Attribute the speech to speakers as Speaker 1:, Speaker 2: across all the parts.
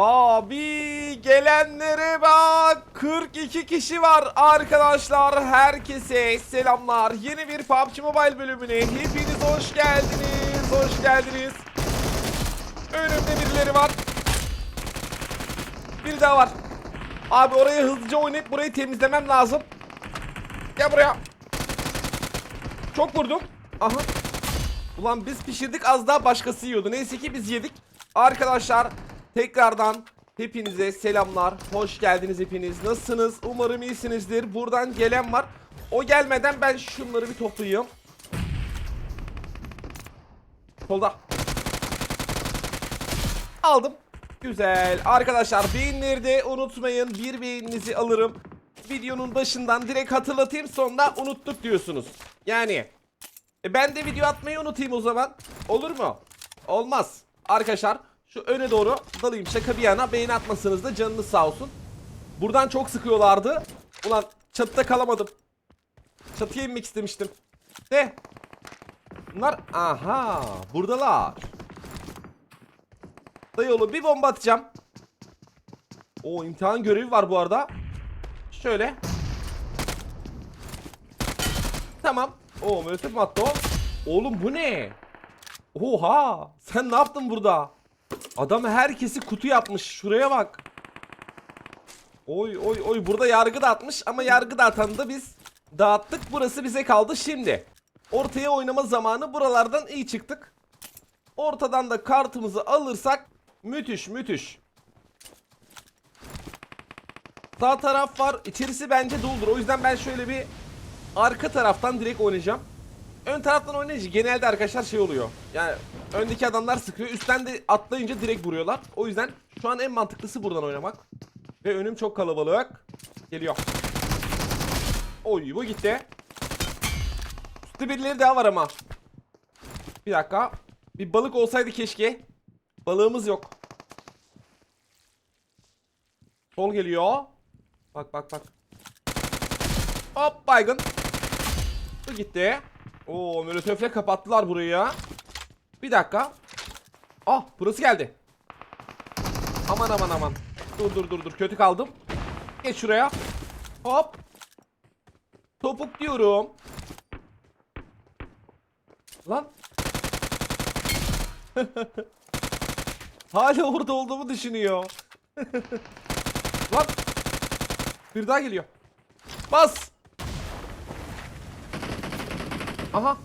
Speaker 1: Abi gelenlere bak. 42 kişi var arkadaşlar. Herkese selamlar. Yeni bir PUBG Mobile bölümüne hepiniz hoş geldiniz. Hoş geldiniz. Önümde birileri var. Bir daha var. Abi orayı hızlıca oynayıp burayı temizlemem lazım. Gel buraya. Çok vurdum aha. Ulan biz pişirdik az daha başkası yiyordu. Neyse ki biz yedik. Arkadaşlar tekrardan hepinize selamlar. Hoş geldiniz hepiniz. Nasılsınız? Umarım iyisinizdir. Buradan gelen var. O gelmeden ben şunları bir toplayayım. Solda. Aldım. Güzel. Arkadaşlar beğenileri de unutmayın. Bir beğeninizi alırım. Videonun başından direkt hatırlatayım sonra unuttuk diyorsunuz. Yani e ben de video atmayı unutayım o zaman. Olur mu? Olmaz. Arkadaşlar şu öne doğru dalayım şaka bir yana beğeni atmasanız da canınız sağ olsun. Buradan çok sıkıyorlardı. Ulan çatıda kalamadım. Çatıya inmek istemiştim. De. Bunlar aha buradalar. Dayıoğlu bir bomba atacağım. O imtihan görevi var bu arada. Şöyle. Tamam. Oo molotof attı o? Oğlum bu ne? Oha! Sen ne yaptın burada? Adam herkesi kutu yapmış. Şuraya bak. Oy oy oy burada yargı dağıtmış ama yargı dağıtanı da biz dağıttık. Burası bize kaldı şimdi. Ortaya oynama zamanı buralardan iyi çıktık. Ortadan da kartımızı alırsak müthiş müthiş. Sağ taraf var. İçerisi bence doludur. O yüzden ben şöyle bir arka taraftan direkt oynayacağım. Ön taraftan oynayınca genelde arkadaşlar şey oluyor. Yani öndeki adamlar sıkıyor. Üstten de atlayınca direkt vuruyorlar. O yüzden şu an en mantıklısı buradan oynamak. Ve önüm çok kalabalık. Geliyor. Oy bu gitti. Üstte birileri daha var ama. Bir dakika. Bir balık olsaydı keşke. Balığımız yok. Sol geliyor. Bak bak bak. Hop baygın. Bu gitti. Oo molotofle kapattılar burayı ya. Bir dakika. Ah burası geldi. Aman aman aman. Dur dur dur dur kötü kaldım. Geç şuraya. Hop. Topuk diyorum. Lan. Hala orada olduğumu düşünüyor. Lan. Bir daha geliyor. Bas. Aha.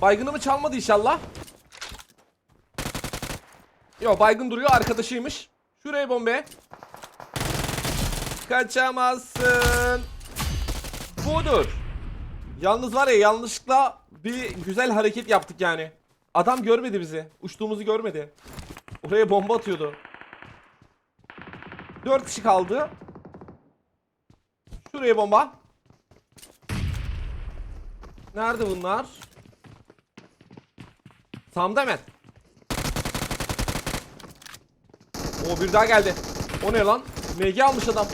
Speaker 1: Baygınımı çalmadı inşallah. Yo baygın duruyor arkadaşıymış. Şuraya bombe. Kaçamazsın. Budur. Yalnız var ya yanlışlıkla bir güzel hareket yaptık yani. Adam görmedi bizi. Uçtuğumuzu görmedi. Oraya bomba atıyordu. 4 kişi kaldı. Şuraya bomba. Nerede bunlar? Samda hemen. O bir daha geldi. O ne lan? MG almış adam.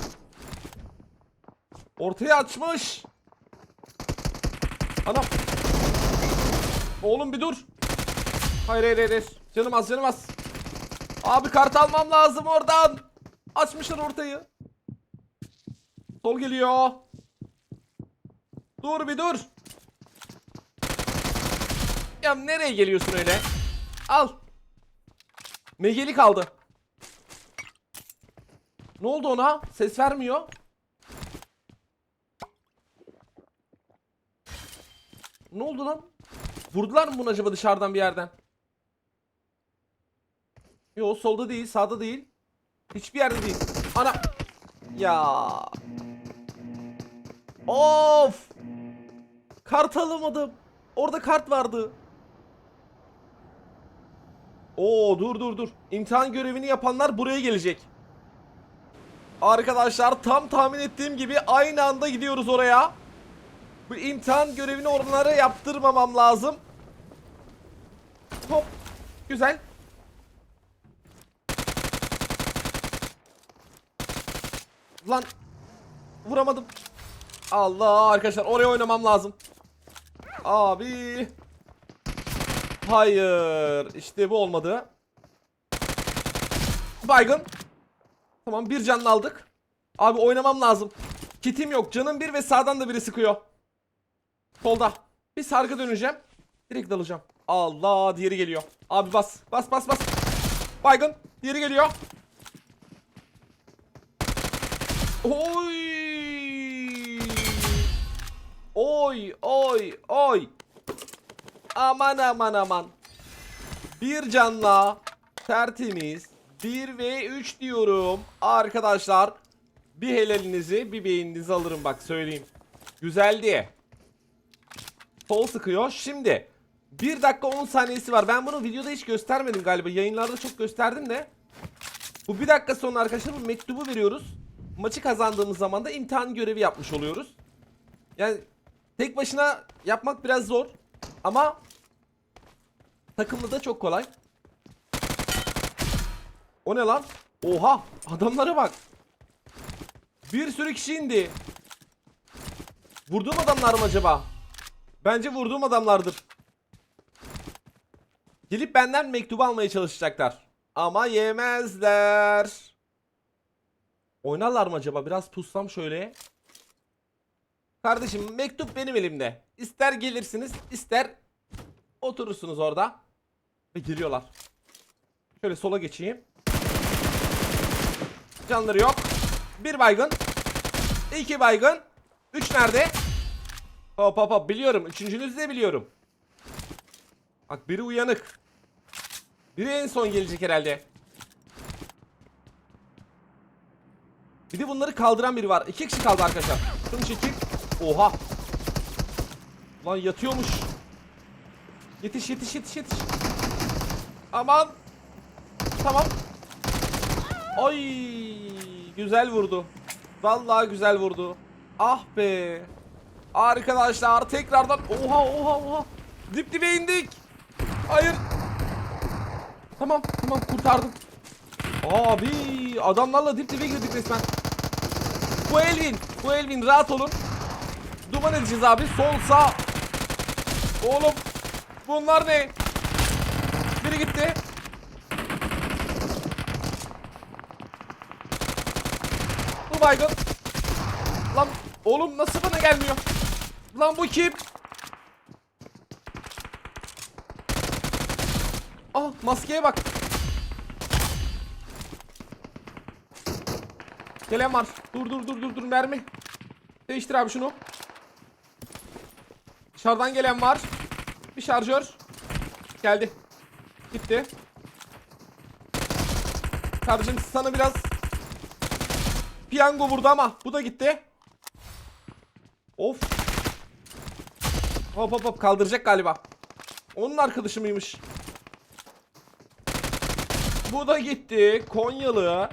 Speaker 1: Ortaya açmış. Anam. Oğlum bir dur. Hayır hayır hayır. Canım az canım az. Abi kart almam lazım oradan. Açmışlar ortayı. Sol geliyor. Dur bir dur. Ya nereye geliyorsun öyle? Al. Megeli kaldı. Ne oldu ona? Ses vermiyor. Ne oldu lan? Vurdular mı bunu acaba dışarıdan bir yerden? Yo solda değil, sağda değil. Hiçbir yerde değil. Ana. Ya. Of. Kart alamadım. Orada kart vardı. Oo dur dur dur. İmtihan görevini yapanlar buraya gelecek. Arkadaşlar tam tahmin ettiğim gibi aynı anda gidiyoruz oraya. Bu imtihan görevini onlara yaptırmamam lazım. Hop. Güzel. Lan. Vuramadım. Allah arkadaşlar oraya oynamam lazım. Abi. Hayır. İşte bu olmadı. Baygın. Tamam bir canlı aldık. Abi oynamam lazım. Kitim yok. Canım bir ve sağdan da biri sıkıyor. Solda. Bir sargı döneceğim. Direkt dalacağım. Allah diğeri geliyor. Abi bas. Bas bas bas. Baygın. Diğeri geliyor. Oy. Oy oy oy. Aman aman aman. Bir canla tertemiz 1 ve 3 diyorum. Arkadaşlar bir helalinizi bir beyninizi alırım bak söyleyeyim. Güzeldi. Sol sıkıyor. Şimdi 1 dakika 10 saniyesi var. Ben bunu videoda hiç göstermedim galiba. Yayınlarda çok gösterdim de. Bu 1 dakika sonra arkadaşlar bu mektubu veriyoruz. Maçı kazandığımız zaman da imtihan görevi yapmış oluyoruz. Yani tek başına yapmak biraz zor. Ama takımlı da çok kolay. O ne lan? Oha adamlara bak. Bir sürü kişi indi. Vurduğum adamlar mı acaba? Bence vurduğum adamlardır. Gelip benden mektubu almaya çalışacaklar. Ama yemezler. Oynarlar mı acaba? Biraz pussam şöyle. Kardeşim mektup benim elimde. İster gelirsiniz, ister oturursunuz orada. Ve geliyorlar. Şöyle sola geçeyim. Canları yok. Bir baygın. iki baygın. Üç nerede? Hop hop hop biliyorum. Üçüncünüzü de biliyorum. Bak biri uyanık. Biri en son gelecek herhalde. Bir de bunları kaldıran biri var. İki kişi kaldı arkadaşlar. Şunu çekip. Oha. Lan yatıyormuş. Yetiş yetiş yetiş yetiş. Aman. Tamam. Ay güzel vurdu. Vallahi güzel vurdu. Ah be. Arkadaşlar tekrardan oha oha oha. Dip dibe indik. Hayır. Tamam tamam kurtardım. Abi adamlarla dip dibe girdik resmen. Bu Elvin. Bu Elvin rahat olun. Duman edeceğiz abi. Sol sağ. Oğlum. Bunlar ne? Biri gitti. Baygın. Lan oğlum nasıl bana gelmiyor? Lan bu kim? Ah maskeye bak. Gelen var. Dur dur dur dur dur mermi. Değiştir abi şunu. Dışarıdan gelen var. Bir şarjör. Geldi. Gitti. Kardeşim sana biraz piyango vurdu ama bu da gitti. Of. Hop hop hop kaldıracak galiba. Onun arkadaşı mıymış? Bu da gitti. Konyalı.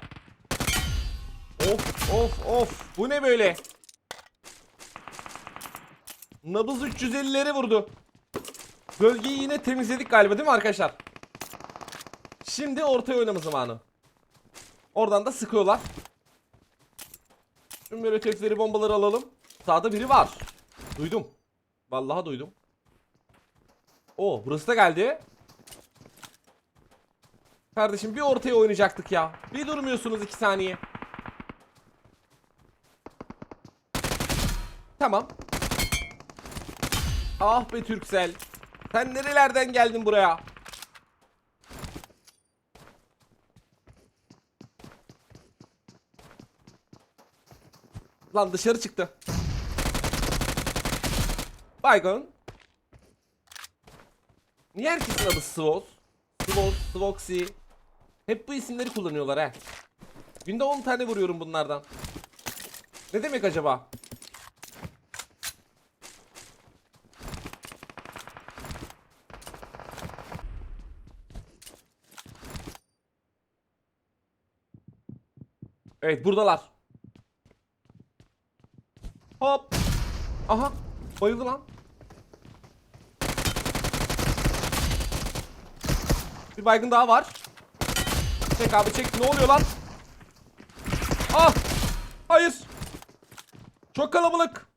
Speaker 1: Of of of. Bu ne böyle? Nabız 350'leri vurdu. Bölgeyi yine temizledik galiba değil mi arkadaşlar? Şimdi ortaya oynama zamanı. Oradan da sıkıyorlar. Böyle tefleri bombaları alalım. Sağda biri var. Duydum. Vallahi duydum. O burası da geldi. Kardeşim bir ortaya oynayacaktık ya. Bir durmuyorsunuz iki saniye. Tamam. Ah be Türksel. Sen nerelerden geldin buraya? Lan dışarı çıktı. Baygon. Niye herkesin adı Svos? Svos, Svoxy. Hep bu isimleri kullanıyorlar he. Günde 10 tane vuruyorum bunlardan. Ne demek acaba? Evet buradalar. Hop. Aha. Bayıldı lan. Bir baygın daha var. Çek abi çek. Ne oluyor lan? Ah. Hayır. Çok kalabalık.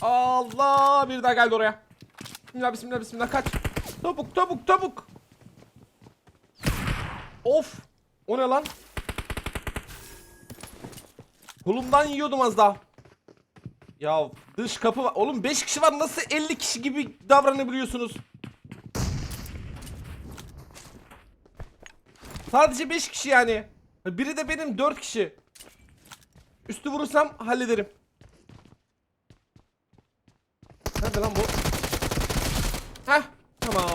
Speaker 1: Allah. Bir daha geldi oraya. Bismillah bismillah bismillah kaç. Topuk topuk topuk. Of. O ne lan? Kolumdan yiyordum az daha. Ya dış kapı var. Oğlum 5 kişi var nasıl 50 kişi gibi davranabiliyorsunuz? Sadece 5 kişi yani. Biri de benim 4 kişi. Üstü vurursam hallederim. Nerede lan bu? Heh tamam.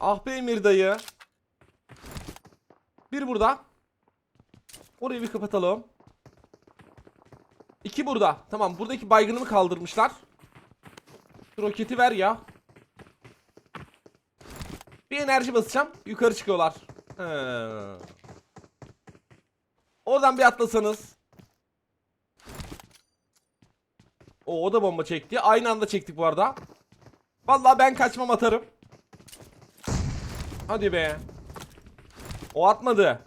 Speaker 1: Ah be Emir dayı. Bir burada. Orayı bir kapatalım. İki burada. Tamam buradaki baygınımı kaldırmışlar. Şu roketi ver ya. Bir enerji basacağım. Yukarı çıkıyorlar. He. Oradan bir atlasanız. O, o da bomba çekti. Aynı anda çektik bu arada. Vallahi ben kaçmam atarım. Hadi be. O atmadı.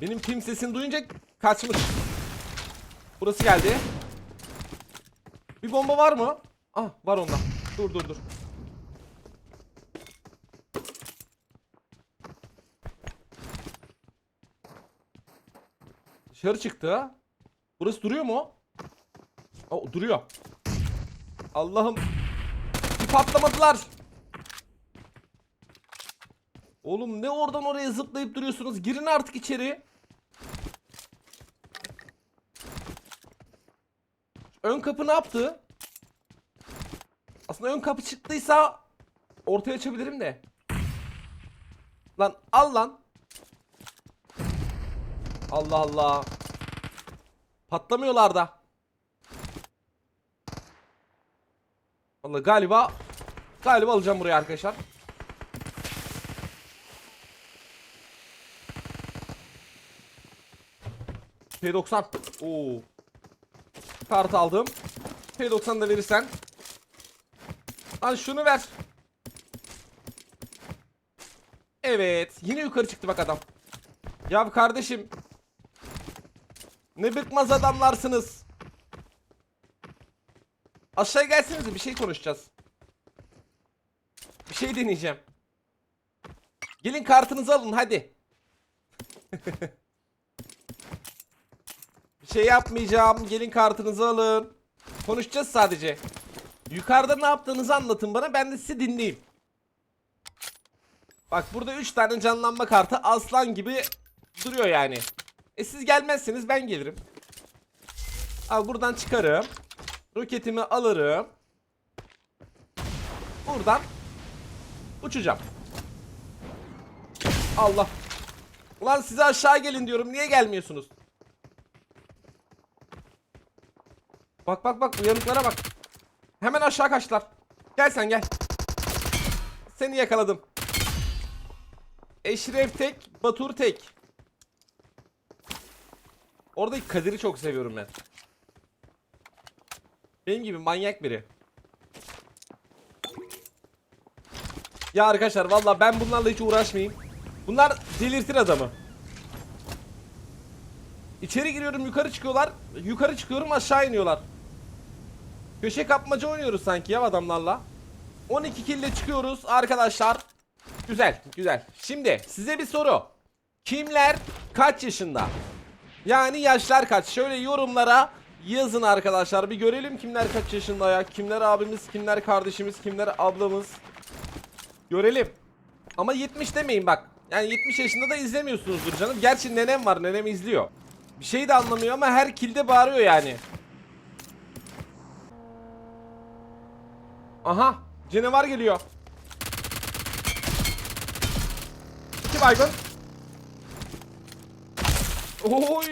Speaker 1: Benim tim sesini duyunca kaçmış. Burası geldi. Bir bomba var mı? Ah var onda. Dur dur dur. Dışarı çıktı. Burası duruyor mu? O duruyor. Allah'ım. Bir patlamadılar. Oğlum ne oradan oraya zıplayıp duruyorsunuz? Girin artık içeri. Ön kapı ne yaptı? Aslında ön kapı çıktıysa ortaya açabilirim de. Lan al lan. Allah Allah. Patlamıyorlar da. Vallahi galiba galiba alacağım buraya arkadaşlar. P90. Oo. Kart aldım. P90 da verirsen. Lan şunu ver. Evet. Yine yukarı çıktı bak adam. Ya kardeşim. Ne bıkmaz adamlarsınız. Aşağı gelsenize bir şey konuşacağız. Bir şey deneyeceğim. Gelin kartınızı alın hadi. şey yapmayacağım. Gelin kartınızı alın. Konuşacağız sadece. Yukarıda ne yaptığınızı anlatın bana ben de sizi dinleyeyim. Bak burada 3 tane canlanma kartı aslan gibi duruyor yani. E siz gelmezseniz ben gelirim. Al buradan çıkarım. Roketimi alırım. Buradan uçacağım. Allah. Ulan size aşağı gelin diyorum. Niye gelmiyorsunuz? Bak bak bak uyanıklara bak. Hemen aşağı kaçtılar. Gel sen gel. Seni yakaladım. Eşref tek, Batur tek. Oradaki Kadir'i çok seviyorum ben. Benim gibi manyak biri. Ya arkadaşlar valla ben bunlarla hiç uğraşmayayım. Bunlar delirtir adamı. İçeri giriyorum yukarı çıkıyorlar. Yukarı çıkıyorum aşağı iniyorlar. Köşe kapmaca oynuyoruz sanki ya adamlarla. 12 kille çıkıyoruz arkadaşlar. Güzel güzel. Şimdi size bir soru. Kimler kaç yaşında? Yani yaşlar kaç? Şöyle yorumlara yazın arkadaşlar. Bir görelim kimler kaç yaşında ya. Kimler abimiz, kimler kardeşimiz, kimler ablamız. Görelim. Ama 70 demeyin bak. Yani 70 yaşında da izlemiyorsunuzdur canım. Gerçi nenem var. Nenem izliyor. Bir şey de anlamıyor ama her kilde bağırıyor yani. Aha. Canavar geliyor. İki baygın. Oy!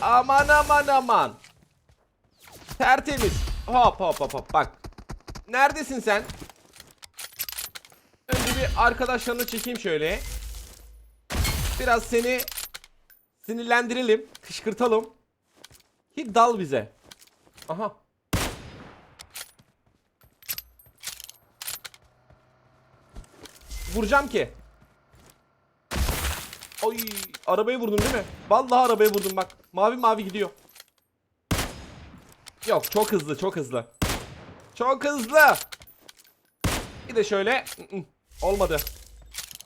Speaker 1: Aman aman aman. Tertemiz. Hop hop hop hop bak. Neredesin sen? Önce bir arkadaşlarını çekeyim şöyle. Biraz seni sinirlendirelim, kışkırtalım. Ki dal bize. Aha. Vuracağım ki. Ay arabaya vurdum değil mi? Vallahi arabaya vurdum bak. Mavi mavi gidiyor. Yok çok hızlı çok hızlı. Çok hızlı. Bir de şöyle. Olmadı.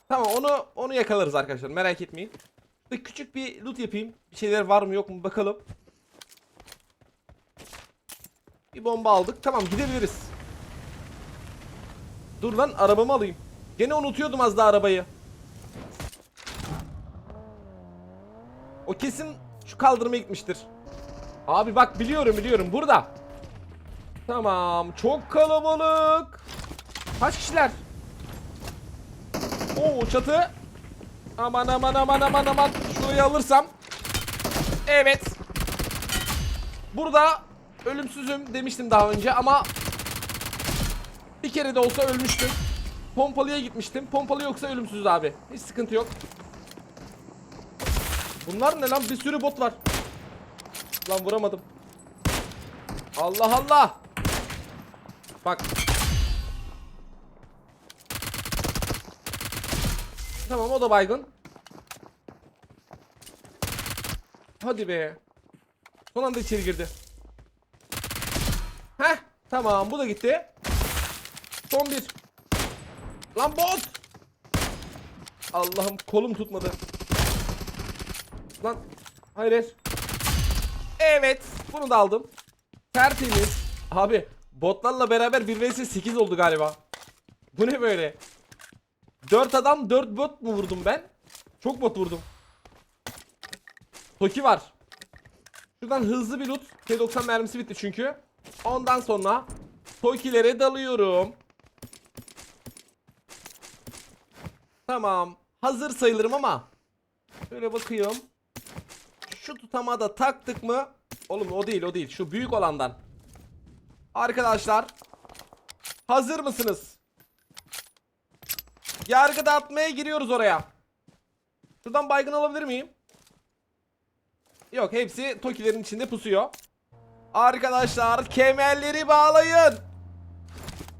Speaker 1: Tamam onu onu yakalarız arkadaşlar merak etmeyin. Bir Küçük bir loot yapayım. Bir şeyler var mı yok mu bakalım. Bir bomba aldık. Tamam gidebiliriz. Dur lan arabamı alayım. Gene unutuyordum az daha arabayı. O kesin şu kaldırıma gitmiştir. Abi bak biliyorum biliyorum burada. Tamam çok kalabalık. Kaç kişiler? Oo çatı. Aman aman aman aman aman. Şurayı alırsam. Evet. Burada ölümsüzüm demiştim daha önce ama bir kere de olsa ölmüştüm. Pompalıya gitmiştim. Pompalı yoksa ölümsüz abi. Hiç sıkıntı yok. Bunlar ne lan? Bir sürü bot var. Lan vuramadım. Allah Allah. Bak. Tamam o da baygın. Hadi be. Son anda içeri girdi. Heh. Tamam bu da gitti. Son bir. Lan bot. Allah'ım kolum tutmadı. Lan. Hayır. Evet. Bunu da aldım. Tertemiz. Abi botlarla beraber 1 vs 8 oldu galiba. Bu ne böyle? 4 adam 4 bot mu vurdum ben? Çok bot vurdum. Toki var. Şuradan hızlı bir loot. T90 mermisi bitti çünkü. Ondan sonra Tokilere dalıyorum. Tamam. Hazır sayılırım ama. Şöyle bakıyorum. Şu tutamağı da taktık mı? Oğlum o değil o değil. Şu büyük olandan. Arkadaşlar. Hazır mısınız? Yargı dağıtmaya giriyoruz oraya. Şuradan baygın alabilir miyim? Yok hepsi Tokilerin içinde pusuyor. Arkadaşlar kemerleri bağlayın.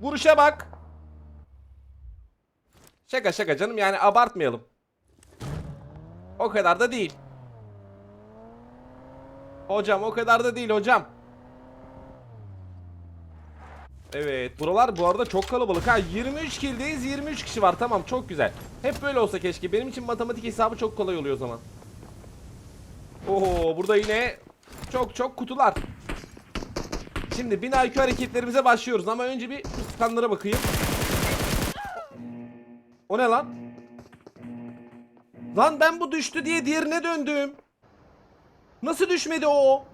Speaker 1: Vuruşa bak. Şaka şaka canım yani abartmayalım. O kadar da değil. Hocam o kadar da değil hocam. Evet buralar bu arada çok kalabalık. Ha 23 kildeyiz 23 kişi var. Tamam çok güzel. Hep böyle olsa keşke. Benim için matematik hesabı çok kolay oluyor o zaman. Oo burada yine çok çok kutular. Şimdi 1000 IQ hareketlerimize başlıyoruz ama önce bir skanlara bakayım Ne lan? Lan ben bu düştü diye diğerine döndüm Nasıl düşmedi o?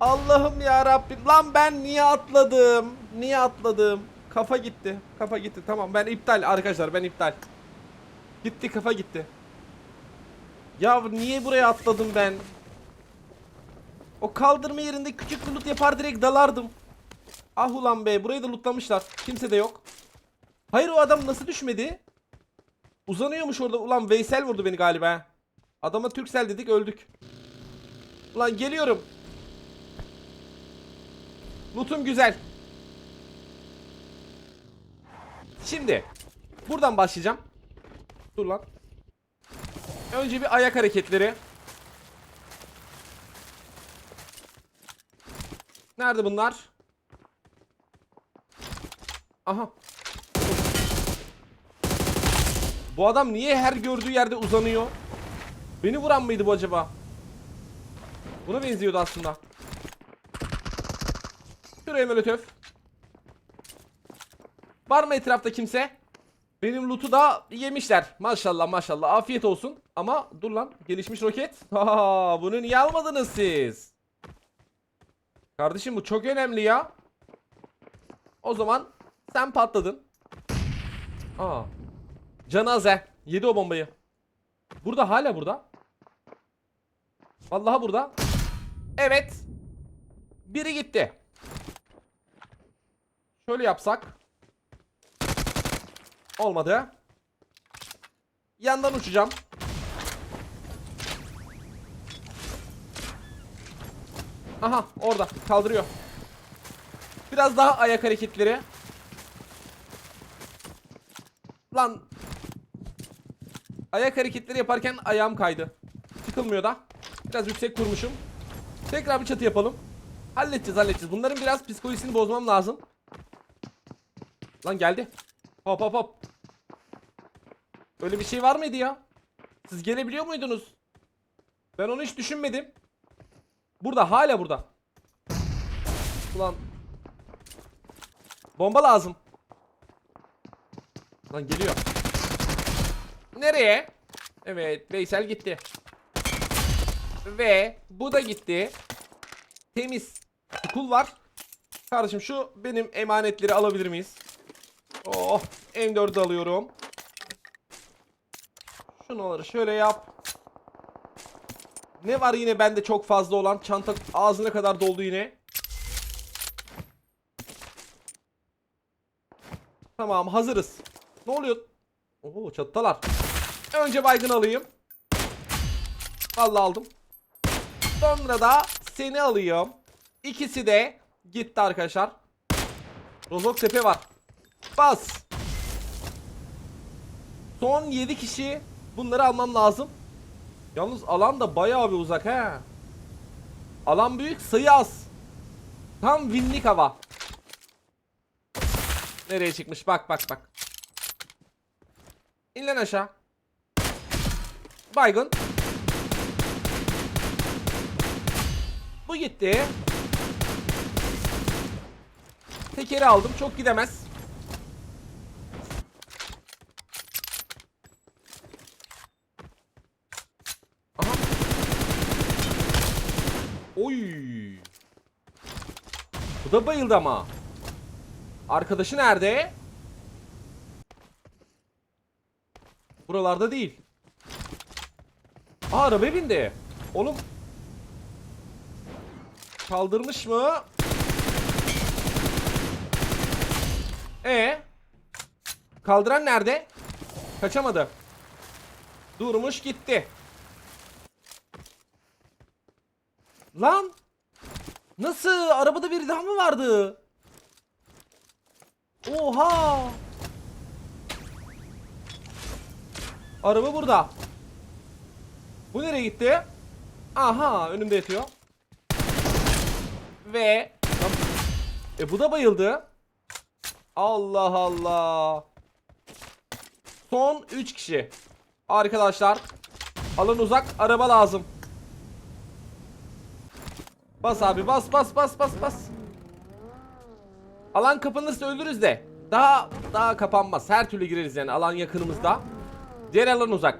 Speaker 1: Allah'ım ya Rabbim. Lan ben niye atladım? Niye atladım? Kafa gitti. Kafa gitti. Tamam ben iptal arkadaşlar ben iptal. Gitti kafa gitti. Ya niye buraya atladım ben? O kaldırma yerinde küçük bir loot yapar direkt dalardım. Ah ulan be burayı da lootlamışlar. Kimse de yok. Hayır o adam nasıl düşmedi? Uzanıyormuş orada. Ulan Veysel vurdu beni galiba. Adama Türksel dedik öldük. Ulan geliyorum. Loot'um güzel. Şimdi buradan başlayacağım. Dur lan. Önce bir ayak hareketleri. Nerede bunlar? Aha. Bu adam niye her gördüğü yerde uzanıyor? Beni vuran mıydı bu acaba? Buna benziyordu aslında. Şuraya molotöf. Var mı etrafta kimse? Benim loot'u da yemişler. Maşallah maşallah. Afiyet olsun. Ama dur lan. Gelişmiş roket. Ha, bunu niye almadınız siz? Kardeşim bu çok önemli ya. O zaman sen patladın. Aa. Canaze. Yedi o bombayı. Burada hala burada. Vallahi burada. Evet. Biri gitti. Şöyle yapsak. Olmadı. Yandan uçacağım. Aha orada kaldırıyor. Biraz daha ayak hareketleri. Lan. Ayak hareketleri yaparken ayağım kaydı. Çıkılmıyor da. Biraz yüksek kurmuşum. Tekrar bir çatı yapalım. Halledeceğiz halledeceğiz. Bunların biraz psikolojisini bozmam lazım. Lan geldi. Hop hop hop. Öyle bir şey var mıydı ya? Siz gelebiliyor muydunuz? Ben onu hiç düşünmedim. Burada hala burada. Ulan. Bomba lazım. Lan geliyor. Nereye? Evet Veysel gitti. Ve bu da gitti. Temiz. Kul var. Kardeşim şu benim emanetleri alabilir miyiz? Oh M4'ü alıyorum. Şunları şöyle yap. Ne var yine bende çok fazla olan? Çanta ağzına kadar doldu yine. Tamam hazırız. Ne oluyor? Oo çatıdalar. Önce baygın alayım. Vallahi aldım. Sonra da seni alayım. İkisi de gitti arkadaşlar. Rozok tepe var. Bas. Son 7 kişi. Bunları almam lazım. Yalnız alan da bayağı bir uzak he. Alan büyük, sayı az. Tam winlik hava. Nereye çıkmış? Bak bak bak. İn lan aşağı. Baygın. Bu gitti. Tekeri aldım. Çok gidemez. Oy. Bu da bayıldı ama. Arkadaşı nerede? Buralarda değil. Aa arabaya bindi. Oğlum. Kaldırmış mı? E Kaldıran nerede? Kaçamadı. Durmuş gitti. Lan! Nasıl? Arabada biri daha mı vardı? Oha! Araba burada. Bu nereye gitti? Aha önümde yatıyor. Ve e bu da bayıldı. Allah Allah. Son 3 kişi. Arkadaşlar alan uzak araba lazım. Bas abi bas bas bas bas bas. Alan kapanırsa ölürüz de. Daha daha kapanmaz. Her türlü gireriz yani alan yakınımızda. Diğer alan uzak.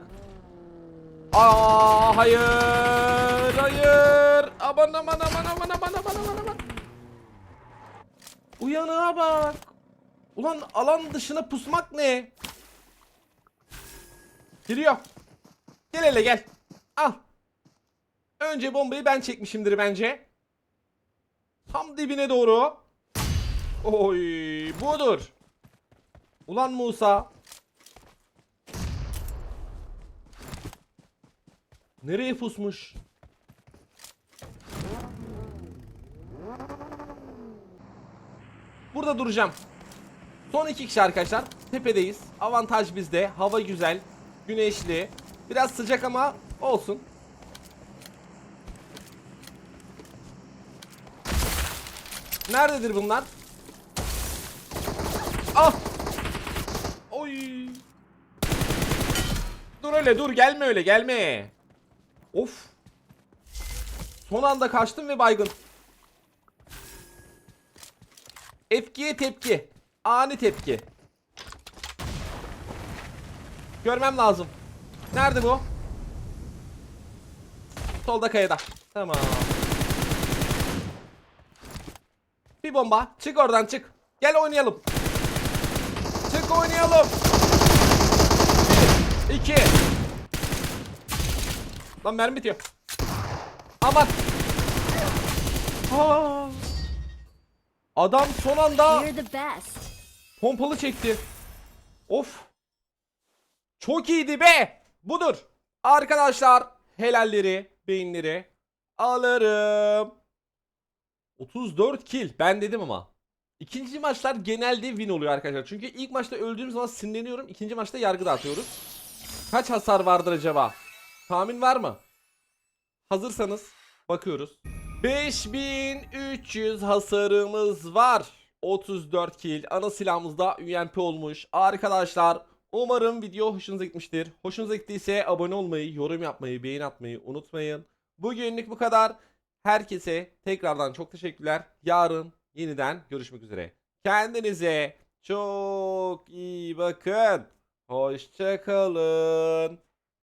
Speaker 1: Aa hayır hayır. Aman aman aman aman aman aman aman aman. Uyanığa bak. Ulan alan dışına pusmak ne? Geliyor. Gel hele gel. Al. Önce bombayı ben çekmişimdir bence. Tam dibine doğru. Oy budur. Ulan Musa. Nereye pusmuş? Burada duracağım. Son iki kişi arkadaşlar. Tepedeyiz. Avantaj bizde. Hava güzel. Güneşli. Biraz sıcak ama olsun. Nerededir bunlar? Ah! Oy! Dur öyle dur gelme öyle gelme. Of. Son anda kaçtım ve baygın. Efkiye tepki. Ani tepki. Görmem lazım. Nerede bu? Solda kayada. Tamam. Bir bomba. Çık oradan çık. Gel oynayalım. Çık oynayalım. Bir, iki. Lan mermi bitiyor. Aman. Aa. Adam son anda pompalı çekti. Of. Çok iyiydi be. Budur. Arkadaşlar helalleri, beyinleri alırım. 34 kill. Ben dedim ama. İkinci maçlar genelde win oluyor arkadaşlar. Çünkü ilk maçta öldüğüm zaman sinirleniyorum. İkinci maçta yargı dağıtıyoruz. Kaç hasar vardır acaba? Tahmin var mı? Hazırsanız bakıyoruz. 5300 hasarımız var. 34 kill. Ana silahımızda UMP olmuş. Arkadaşlar Umarım video hoşunuza gitmiştir. Hoşunuza gittiyse abone olmayı, yorum yapmayı, beğen atmayı unutmayın. Bugünlük bu kadar. Herkese tekrardan çok teşekkürler. Yarın yeniden görüşmek üzere. Kendinize çok iyi bakın. Hoşçakalın.